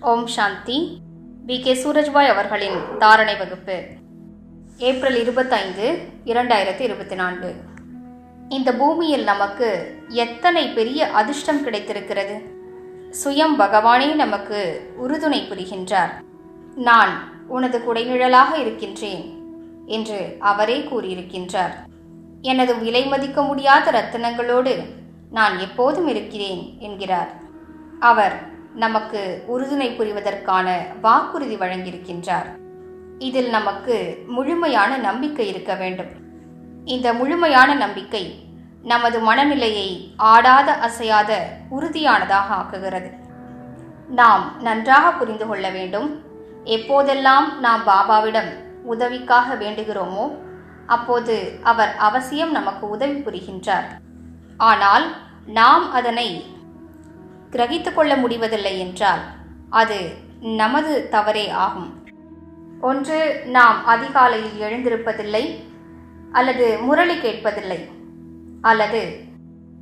ஓம் சாந்தி. V K. Surajbhai அவர்களின் தாரணை வகுப்பு ஏப்ரல் இருபத்தைந்து இரண்டாயிரத்தி இருபத்தி நான்கு. இந்த பூமியில் நமக்கு எத்தனை பெரிய அதிர்ஷ்டம் கிடைத்திருக்கிறது? சுயம் பகவானே நமக்கு உறுதுணை புரிகின்றார். நான் உனது குடைநிழலாக இருக்கின்றேன் என்று அவரே கூறியிருக்கின்றார். எனது விலை மதிக்க முடியாத ரத்தினங்களோடு நான் எப்போதும் இருக்கிறேன் என்கிறார். அவர் நமக்கு உறுதுணை புரிவதற்கான வாக்குறுதி வழங்கியிருக்கின்றார். இதில் நமக்கு முழுமையான நம்பிக்கை இருக்க வேண்டும். இந்த முழுமையான நம்பிக்கை நமது மனநிலையை ஆடாத அசையாத உறுதியானதாக ஆக்குகிறது. நாம் நன்றாக புரிந்து கொள்ள வேண்டும். எப்போதெல்லாம் நாம் பாபாவிடம் உதவிக்காக வேண்டுகிறோமோ அப்போது அவர் அவசியம் நமக்கு உதவி புரிகின்றார். ஆனால் நாம் அதனை கிரகித்து கொள்ள முடிவதில்லை என்றால் அது நமது தவறே ஆகும். ஒன்று நாம் அதிகாலையில் எழுந்திருப்பதில்லை அல்லது முரளி கேட்பதில்லை அல்லது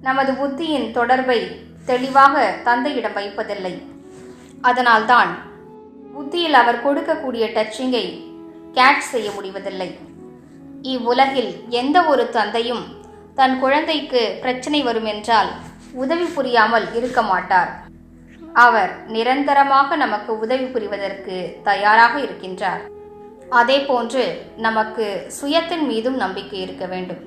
நமது புத்தியின் தொடர்பை தெளிவாக தந்தையிடம் வைப்பதில்லை. அதனால்தான் புத்தியில் அவர் கொடுக்கக்கூடிய டச்சிங்கை கேட்ச் செய்ய முடிவதில்லை. இவ்வுலகில் எந்த ஒரு தந்தையும் தன் குழந்தைக்கு பிரச்சனை வரும் என்றால் உதவி புரியாமல் இருக்க மாட்டார். அவர் நிரந்தரமாக நமக்கு உதவி புரிவதற்கு தயாராக இருக்கின்றார். அதே போன்று நமக்கு சுயத்தின் மீதும் நம்பிக்கை இருக்க வேண்டும்.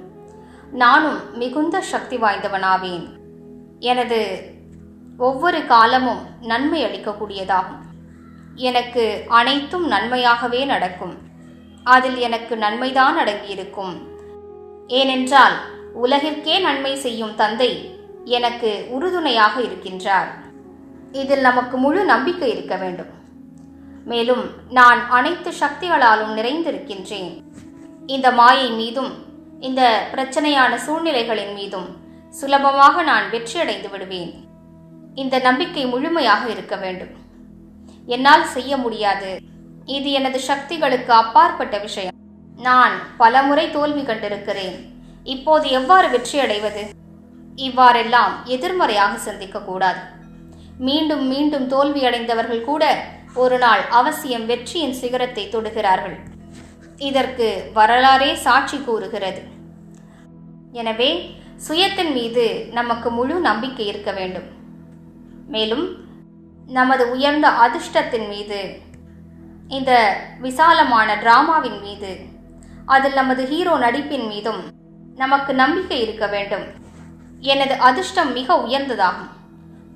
நானும் மிகுந்த சக்தி வாய்ந்தவனாவேன். எனது ஒவ்வொரு காலமும் நன்மை அளிக்கக்கூடியதாகும். எனக்கு அனைத்தும் நன்மையாகவே நடக்கும். அதில் எனக்கு நன்மைதான் அடங்கியிருக்கும். ஏனென்றால் உலகிற்கே நன்மை செய்யும் தந்தை எனக்கு உறுதுணையாக இருக்கின்றார். இதில் நமக்கு முழு நம்பிக்கை இருக்க வேண்டும். மேலும் நான் அனைத்து சக்திகளாலும் நிறைந்திருக்கின்றேன். இந்த மாயை மீதும் இந்த பிரச்சனையான சூழ்நிலைகளின் மீதும் சுலபமாக நான் வெற்றியடைந்து விடுவேன். இந்த நம்பிக்கை முழுமையாக இருக்க வேண்டும். என்னால் செய்ய முடியாது. இது எனது சக்திகளுக்கு அப்பாற்பட்ட விஷயம். நான் பலமுறை தோல்வி கண்டிருக்கிறேன். இப்போது எவ்வாறு வெற்றியடைவது? இவ்வாறெல்லாம் எதிர்மறையாக சிந்திக்க கூடாது. மீண்டும் மீண்டும் தோல்வியடைந்தவர்கள் கூட ஒரு நாள் அவசியம் வெற்றியின் சிகரத்தை தொடுகிறார்கள். இதற்கு வரலாறே சாட்சி கூறுகிறது. எனவே சுயத்தின் மீது நமக்கு முழு நம்பிக்கை இருக்க வேண்டும். மேலும் நமது உயர்ந்த அதிர்ஷ்டத்தின் மீது இந்த விசாலமான டிராமாவின் மீது அதில் நமது ஹீரோ நடிப்பின் மீதும் நமக்கு நம்பிக்கை இருக்க வேண்டும். எனது அதிர்ஷ்டம் மிக உயர்ந்ததாகும்.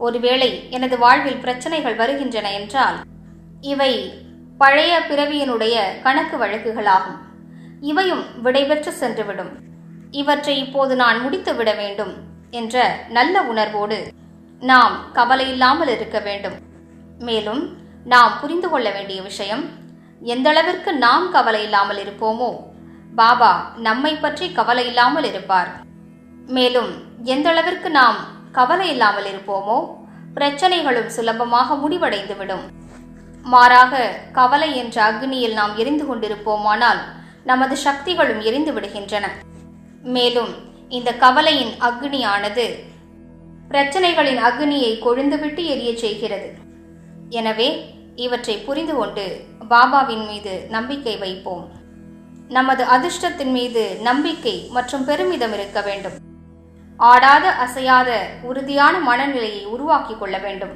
ஒருவேளை எனது வாழ்வில் பிரச்சனைகள் வருகின்றன என்றால் இவை பழைய பிறவியினுடைய கணக்கு வழக்குகளாகும். இவையும் விடைபெற்று சென்றுவிடும். இவற்றை இப்போது நான் முடித்து விட வேண்டும் என்ற நல்ல உணர்வோடு நாம் கவலையில்லாமல் இருக்க வேண்டும். மேலும் நாம் புரிந்து கொள்ள வேண்டிய விஷயம் எந்தளவிற்கு நாம் கவலை இல்லாமல் இருப்போமோ பாபா நம்மை பற்றி கவலை இல்லாமல் இருப்பார். மேலும் எந்தளவிற்கு நாம் கவலை இல்லாமல் இருப்போமோ பிரச்சனைகளும் சுலபமாக முடிவடைந்துவிடும். மாறாக கவலை என்ற அக்னியில் நாம் எரிந்து கொண்டிருப்போமானால் நமது சக்திகளும் எரிந்து விடுகின்றன. மேலும் இந்த கவலையின் அக்னியானது பிரச்சனைகளின் அக்னியை கொழுந்துவிட்டு எரிய செய்கிறது. எனவே இவற்றை புரிந்து கொண்டு பாபாவின் மீது நம்பிக்கை வைப்போம். நமது அதிர்ஷ்டத்தின் மீது நம்பிக்கை மற்றும் பெருமிதம் இருக்க வேண்டும். ஆடாத அசையாத உறுதியான மனநிலையை உருவாக்கிக் கொள்ள வேண்டும்.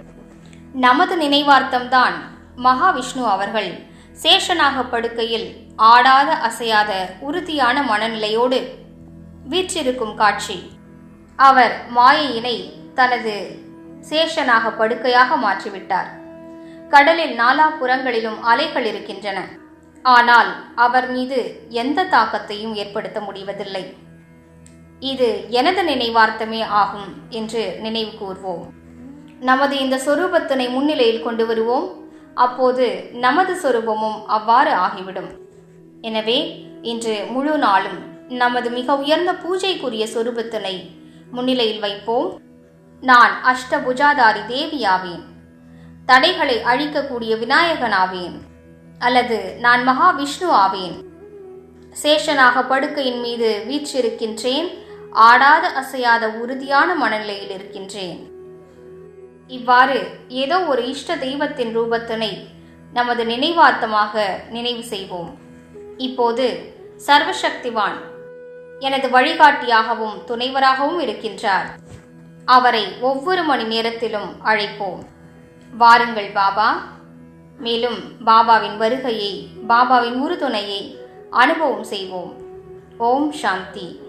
நமது நினைவார்த்தம்தான் மகாவிஷ்ணு அவர்கள் சேஷனாக படுக்கையில் ஆடாத அசையாத உறுதியான மனநிலையோடு வீற்றிருக்கும் காட்சி. அவர் மாயையினை தனது சேஷனாக படுக்கையாக மாற்றிவிட்டார். கடலில் நாலா புறங்களிலும் அலைகள் இருக்கின்றன. ஆனால் அவர் மீது எந்த தாக்கத்தையும் ஏற்படுத்த முடிவதில்லை. இது எனது நினைவார்த்தமே ஆகும் என்று நினைவு கூர்வோம். நமது இந்த சொரூபத்தினை முன்னிலையில் கொண்டு வருவோம். அப்போது நமது சொரூபமும் அவ்வாறு ஆகிவிடும். எனவே இன்று முழு நாளும் நமது மிக உயர்ந்த பூஜைக்குரிய சொரூபத்தினை முன்னிலையில் வைப்போம். நான் அஷ்டபுஜாதாரி தேவியாவேன். தடைகளை அழிக்கக்கூடிய விநாயகனாவேன். அல்லது நான் மகாவிஷ்ணு ஆவேன் சேஷனாக படுக்கையின் மீது வீற்றிருக்கின்றேன். ஆடாத அசையாத உறுதியான மனநிலையில் இருக்கின்றேன். இவ்வாறு ஏதோ ஒரு இஷ்ட தெய்வத்தின் ரூபத்தினை நமது நினைவார்த்தமாக நினைவு செய்வோம். இப்போது சர்வசக்திவான் எனது வழிகாட்டியாகவும் துணைவராகவும் இருக்கின்றார். அவரை ஒவ்வொரு மணி நேரத்திலும் அழைப்போம். வாருங்கள் பாபா. மேலும் பாபாவின் வருகையை பாபாவின் உறுதுணையை அனுபவம் செய்வோம். ஓம் சாந்தி.